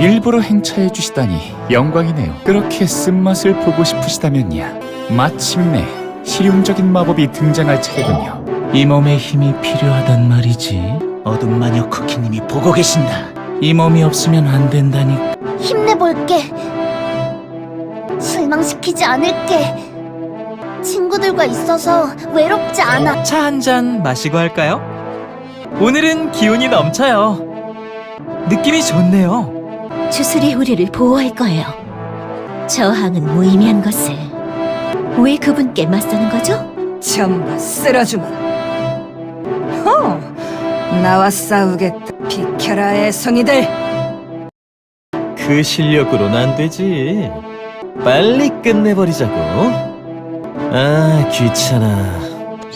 일부러 행차해 주시다니 영광이네요. 그렇게 쓴맛을 보고 싶으시다면야 마침내 실용적인 마법이 등장할 차례군요. 이 몸에 힘이 필요하단 말이지. 어둠 마녀 쿠키님이 보고 계신다. 이 몸이 없으면 안 된다니까. 힘내볼게. 실망시키지 않을게. 친구들과 있어서 외롭지 않아. 차 한 잔 마시고 할까요? 오늘은 기운이 넘쳐요. 느낌이 좋네요. 주술이 우리를 보호할 거예요. 저항은 무의미한 것을. 왜 그분께 맞서는 거죠? 전부 쓸어주마. 허, 나와 싸우겠다. 비켜라 애송이들. 그 실력으로는 안 되지. 빨리 끝내버리자고. 아, 귀찮아.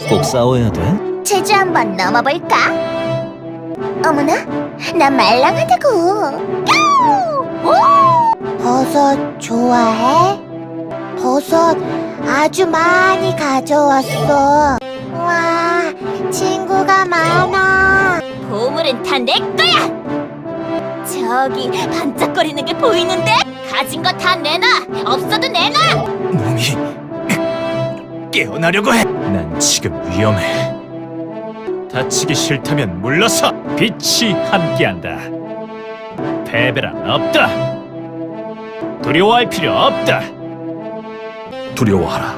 꼭 싸워야 돼? 제주 한번 넘어볼까? 어머나, 나 말랑하다고. 오! 버섯 좋아해? 버섯 아주 많이 가져왔어. 와, 친구가 많아. 보물은 다 내 거야. 저기 반짝거리는 게 보이는데? 가진 거 다 내놔. 없어도 내놔. 몸이 깨어나려고 해. 난 지금 위험해. 다치기 싫다면 물러서. 빛이 함께한다. 패배란 없다. 두려워할 필요 없다. 두려워하라.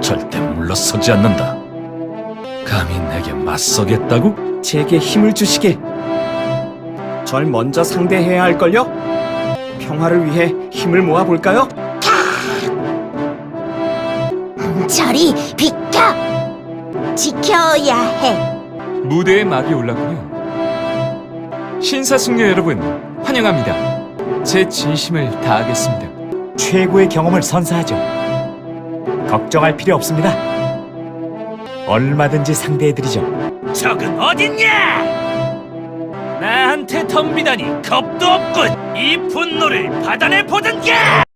절대 물러서지 않는다. 감히 내게 맞서겠다고? 제게 힘을 주시게. 절 먼저 상대해야 할걸요? 평화를 위해 힘을 모아볼까요? 저리 비켜. 지켜야 해. 무대에 막이 올랐군요. 신사숙녀 여러분, 환영합니다. 제 진심을 다하겠습니다. 최고의 경험을 선사하죠. 걱정할 필요 없습니다. 얼마든지 상대해드리죠. 적은 어딨냐? 나한테 덤비다니 겁도 없군. 이 분노를 받아내 보든가!